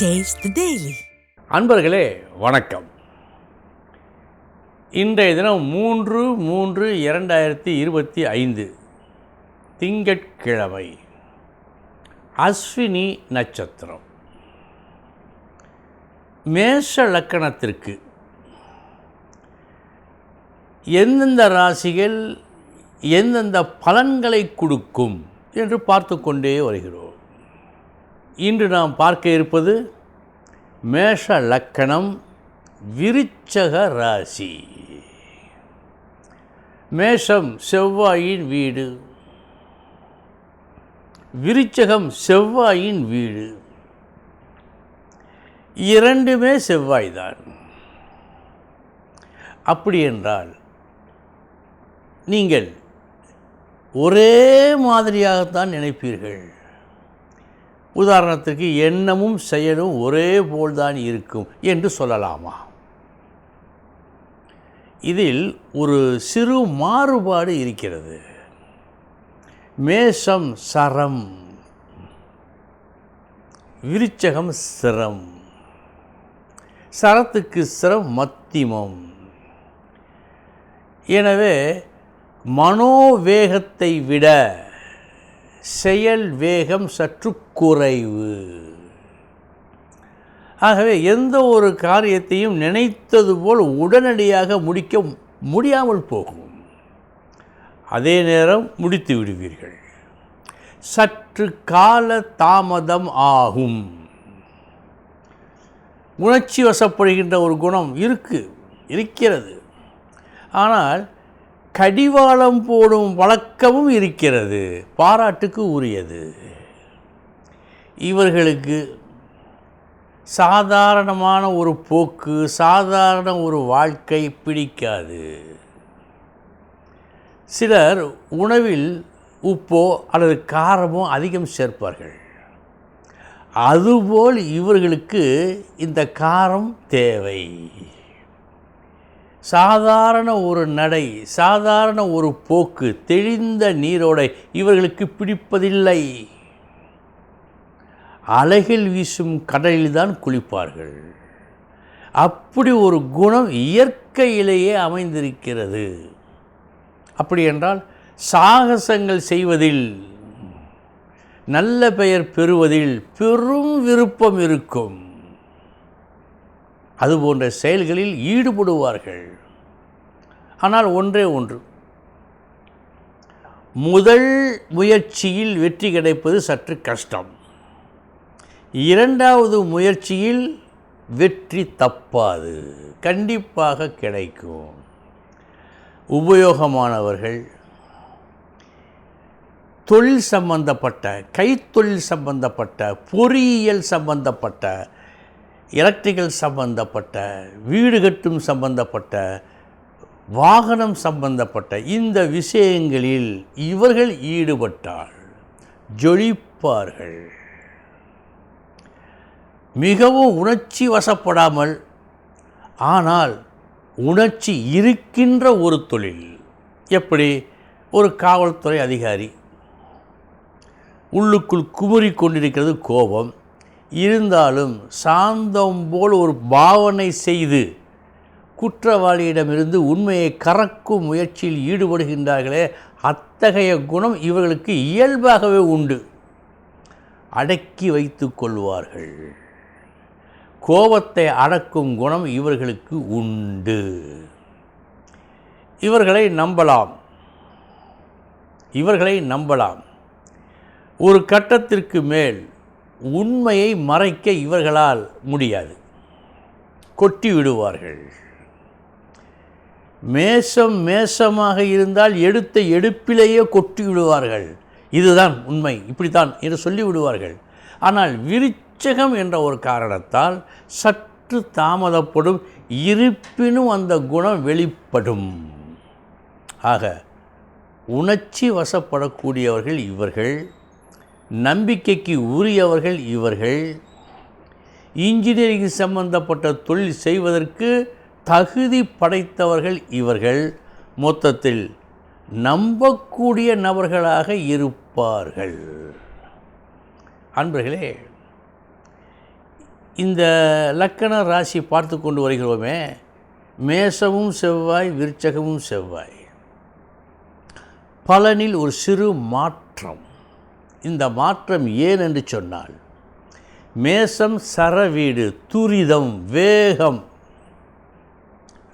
Taste அன்பர்களே வணக்கம். இன்றைய தினம் மூன்று மூன்று இரண்டாயிரத்தி இருபத்தி ஐந்து திங்கட்கிழமை அஸ்வினி நட்சத்திரம். மேஷ லக்கணத்திற்கு எந்தெந்த ராசிகள் எந்தெந்த பலன்களை கொடுக்கும் என்று பார்த்து கொண்டே வருகிறோம். இன்று நாம் பார்க்க இருப்பது மேஷ லக்கணம் விருச்சக ராசி. மேஷம் செவ்வாயின் வீடு. விருச்சகம் செவ்வாயின் வீடு. இரண்டுமே செவ்வாய்தான். அப்படி என்றால் நீங்கள் ஒரே மாதிரியாகத்தான் நினைப்பீர்கள். உதாரணத்திற்கு எண்ணமும் செயலும் ஒரே போல்தான் இருக்கும் என்று சொல்லலாமா? இதில் ஒரு சிறு மாறுபாடு இருக்கிறது. மேஷம் சரம் விருச்சகம் சிரம் சரத்துக்கு சிரம் மத்திமம். எனவே மனோவேகத்தை விட செயல் வேகம் சற்று குறைவு. ஆகவே எந்த ஒரு காரியத்தையும் நினைத்தது போல் உடனடியாக முடிக்க முடியாமல் போகும். அதே நேரம் முடித்து விடுவீர்கள். சற்று கால தாமதம் ஆகும். உணர்ச்சி வசப்படுகின்ற ஒரு குணம் இருக்கு இருக்கிறது. ஆனால் கடிவாளம் போடும் வழக்கமும் இருக்கிறது. பாராட்டுக்கு உரியது. இவர்களுக்கு சாதாரணமான ஒரு போக்கு சாதாரண ஒரு வாழ்க்கை பிடிக்காது. சிலர் உணவில் உப்போ அல்லது காரமோ அதிகம் சேர்ப்பார்கள். அதுபோல் இவர்களுக்கு இந்த காரம் தேவை. சாதாரண ஒரு நடை சாதாரண ஒரு போக்கு தெளிந்த நீரோடை இவர்களுக்கு பிடிப்பதில்லை. அலைகள் வீசும் கடலில்தான் குளிப்பார்கள். அப்படி ஒரு குணம் இயற்கையிலேயே அமைந்திருக்கிறது. அப்படி என்றால் சாகசங்கள் செய்வதில் நல்ல பெயர் பெறுவதில் பெரும் விருப்பம் இருக்கும். அது போன்ற செயல்களில் ஈடுபடுவார்கள். ஆனால் ஒன்றே ஒன்று. முதல் முயற்சியில் வெற்றி கிடைப்பது சற்று கஷ்டம். இரண்டாவது முயற்சியில் வெற்றி தப்பாது. கண்டிப்பாக கிடைக்கும். உபயோகமானவர்கள் தொழில் சம்பந்தப்பட்ட கைத்தொழில் சம்பந்தப்பட்ட பொறியியல் சம்பந்தப்பட்ட எலக்ட்ரிக்கல் சம்பந்தப்பட்ட வீடு கட்டும் சம்பந்தப்பட்ட வாகனம் சம்பந்தப்பட்ட இந்த விஷயங்களில் இவர்கள் ஈடுபட்டால் ஜொலிப்பார்கள். மிகவும் உணர்ச்சி வசப்படாமல் ஆனால் உணர்ச்சி இருக்கின்ற ஒரு தொழில். எப்படி? ஒரு காவல்துறை அதிகாரி. உள்ளுக்குள் குமுறி கொண்டிருக்கிறது கோபம். இருந்தாலும் சாந்தம் போல் ஒரு பாவனை செய்து குற்றவாளியிடமிருந்து உண்மையை கறக்கும் முயற்சியில் ஈடுபடுகின்றார்களே அத்தகைய குணம் இவர்களுக்கு இயல்பாகவே உண்டு. அடக்கி வைத்து கொள்வார்கள். கோபத்தை அடக்கும் குணம் இவர்களுக்கு உண்டு. இவர்களை நம்பலாம். இவர்களை நம்பலாம். ஒரு கட்டத்திற்கு மேல் உண்மையை மறைக்க இவர்களால் முடியாது. கொட்டி விடுவார்கள். மேஷம் மேஷமாக இருந்தால் எடுத்த எடுப்பிலேயே கொட்டி விடுவார்கள். இதுதான் உண்மை இப்படித்தான் என்று சொல்லி விடுவார்கள். ஆனால் விருச்சகம் என்ற ஒரு காரணத்தால் சற்று தாமதப்படும் இருப்பினும் அந்த குணம் வெளிப்படும். ஆக உணர்ச்சி வசப்படக்கூடியவர்கள் இவர்கள். நம்பிக்கைக்கு உரியவர்கள் இவர்கள். இன்ஜினியரிங் சம்பந்தப்பட்ட தொழில் செய்வதற்கு தகுதி படைத்தவர்கள் இவர்கள். மொத்தத்தில் நம்பக்கூடிய நபர்களாக இருப்பார்கள். அன்பர்களே இந்த லக்கண ராசி பார்த்து கொண்டு வருகிறோமே மேசமும் செவ்வாய் விருச்சகமும் செவ்வாய். பலனில் ஒரு சிறு மாற்றம். இந்த மாற்றம் ஏன் என்று சொன்னால் மேசம் சரவீடு துரிதம் வேகம்.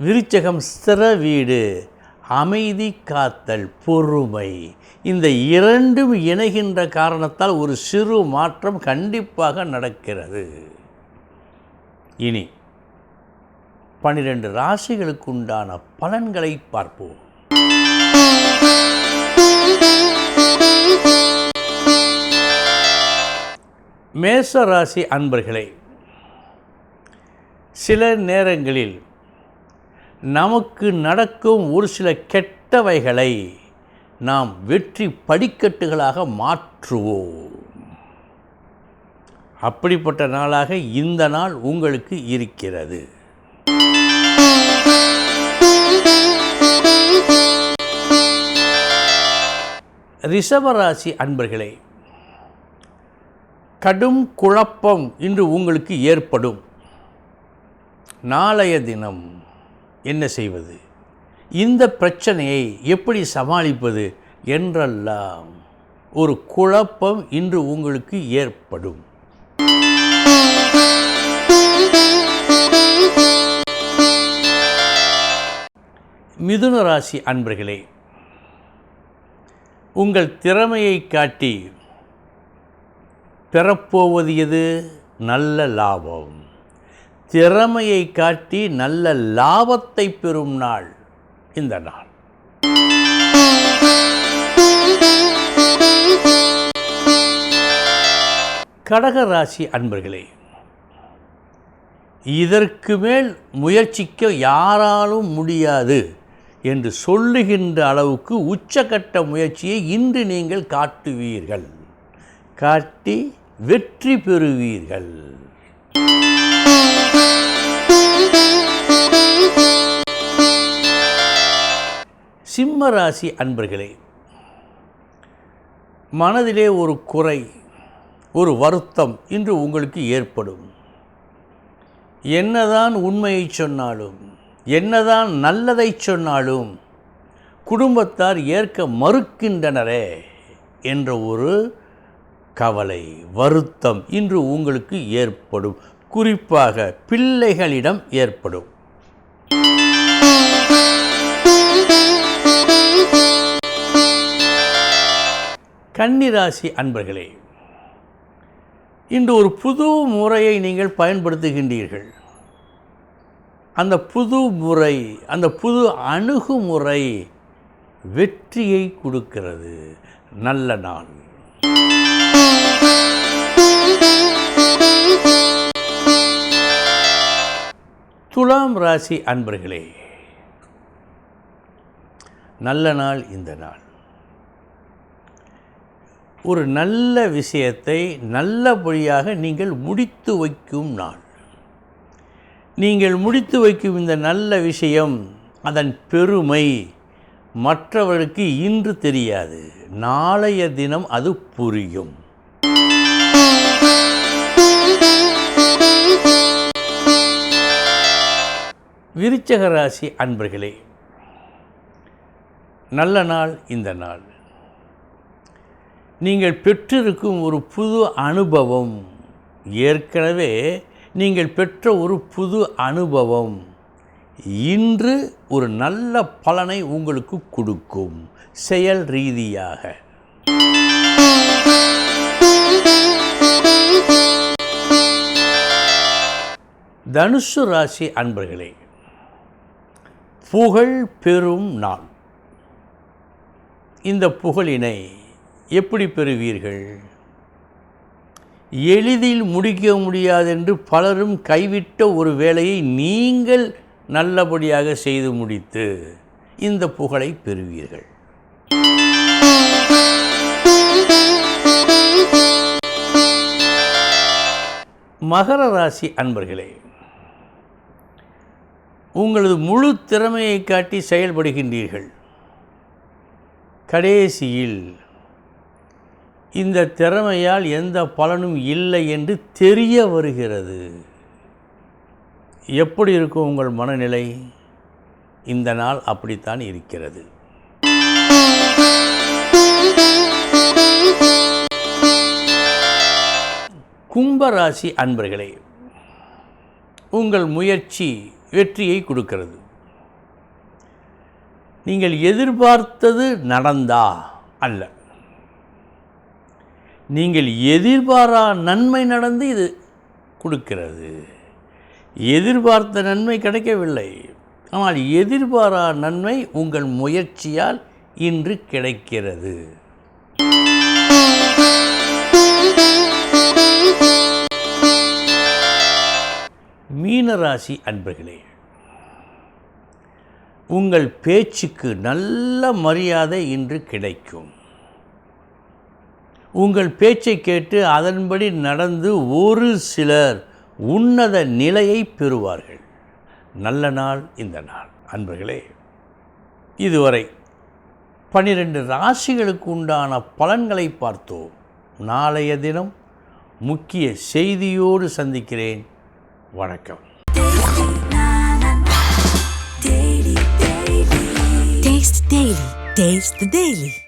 விருச்சகம் ஸ்திர வீடு அமைதி காத்தல் பொறுமை. இந்த இரண்டும் இணைகின்ற காரணத்தால் ஒரு சிறு மாற்றம் கண்டிப்பாக நடக்கிறது. இனி பனிரெண்டு ராசிகளுக்கு உண்டான பலன்களை பார்ப்போம். மேச ராசி அன்பர்களே சில நேரங்களில் நமக்கு நடக்கும் ஒரு சில கெட்டவைகளை நாம் வெற்றி படிக்கட்டுகளாக மாற்றுவோம். அப்படிப்பட்ட நாளாக இந்த நாள் உங்களுக்கு இருக்கிறது. ரிஷபராசி அன்பர்களே கடும் குழப்பம் இன்று உங்களுக்கு ஏற்படும். நாளைய தினம் என்ன செய்வது? இந்த பிரச்சனையை எப்படி சமாளிப்பது என்றெல்லாம் ஒரு குழப்பம் இன்று உங்களுக்கு ஏற்படும். மிதுன ராசி அன்பர்களே உங்கள் திறமையை காட்டி பெறப்போவது எது? நல்ல லாபம். திறமையை காட்டி நல்ல லாபத்தை பெறும் நாள் இந்த நாள். கடக ராசி அன்பர்களே இதற்கு மேல் முயற்சிக்க யாராலும் முடியாது என்று சொல்லுகின்ற அளவுக்கு உச்சக்கட்ட முயற்சியை இன்று நீங்கள் காட்டுவீர்கள். காட்டி வெற்றி பெறுவீர்கள். சிம்ம ராசி அன்பர்களே மனதிலே ஒரு குறை ஒரு வருத்தம் இன்று உங்களுக்கு ஏற்படும். என்னதான் உண்மையை சொன்னாலும் என்னதான் நல்லதை சொன்னாலும் குடும்பத்தார் ஏற்க மறுக்கின்றனரே என்ற ஒரு கவலை வருத்தம் இன்று உங்களுக்கு ஏற்படும். குறிப்பாக பிள்ளைகளிடம் ஏற்படும். கன்னிராசி அன்பர்களே இன்று ஒரு புது முறையை நீங்கள் பயன்படுத்துகின்றீர்கள். அந்த புது முறை அந்த புது அணுகுமுறை வெற்றியை கொடுக்கிறது. நல்ல நாள். துலாம் ராசி அன்பர்களே நல்ல நாள் இந்த நாள். ஒரு நல்ல விஷயத்தை நல்லபடியாக நீங்கள் முடித்து வைக்கும் நாள். நீங்கள் முடித்து வைக்கும் இந்த நல்ல விஷயம் அதன் பெருமை மற்றவர்களுக்கு இன்று தெரியாது. நாளைய தினம் அது புரியும். விருச்சக ராசி அன்பர்களே நல்ல நாள் இந்த நாள். நீங்கள் பெற்றிருக்கும் ஒரு புது அனுபவம் ஏற்கனவே நீங்கள் பெற்ற ஒரு புது அனுபவம் இன்று ஒரு நல்ல பலனை உங்களுக்கு கொடுக்கும் செயல் ரீதியாக. தனுசு ராசி அன்பர்களே புகழ் பெறும் நாள். இந்த புகழினை எப்படி பெறுவீர்கள்? எளிதில் முடிக்க முடியாதென்று பலரும் கைவிட்ட ஒரு வேலையை நீங்கள் நல்லபடியாக செய்து முடித்து இந்த புகழை பெறுவீர்கள். மகர ராசி அன்பர்களே உங்களது முழு திறமையை காட்டி செயல்படுகின்றீர்கள். கடைசியில் இந்த திறமையால் எந்த பலனும் இல்லை என்று தெரிய வருகிறது. எப்படி இருக்கும் உங்கள் மனநிலை? இந்த நாள் அப்படித்தான் இருக்கிறது. கும்பராசி அன்பர்களே உங்கள் முயற்சி வெற்றியை கொடுக்கிறது. நீங்கள் எதிர்பார்த்தது நடந்தா அல்ல. நீங்கள் எதிர்பாரா நன்மை நடந்து இது கொடுக்கிறது. எதிர்பார்த்த நன்மை கிடைக்கவில்லை. ஆனால் எதிர்பாரா நன்மை உங்கள் முயற்சியால் இன்று கிடைக்கிறது. மீனராசி அன்பர்களே உங்கள் பேச்சுக்கு நல்ல மரியாதை இன்று கிடைக்கும். உங்கள் பேச்சை கேட்டு அதன்படி நடந்து ஒரு சிலர் உன்னத நிலையை பெறுவார்கள். நல்ல நாள் இந்த நாள். அன்பர்களே இதுவரை பனிரெண்டு ராசிகளுக்கு உண்டான பலன்களை பார்த்தோம். நாளைய தினம் முக்கிய செய்தியோடு சந்திக்கிறேன். வணக்கம் Taste the Daily. Taste the Daily.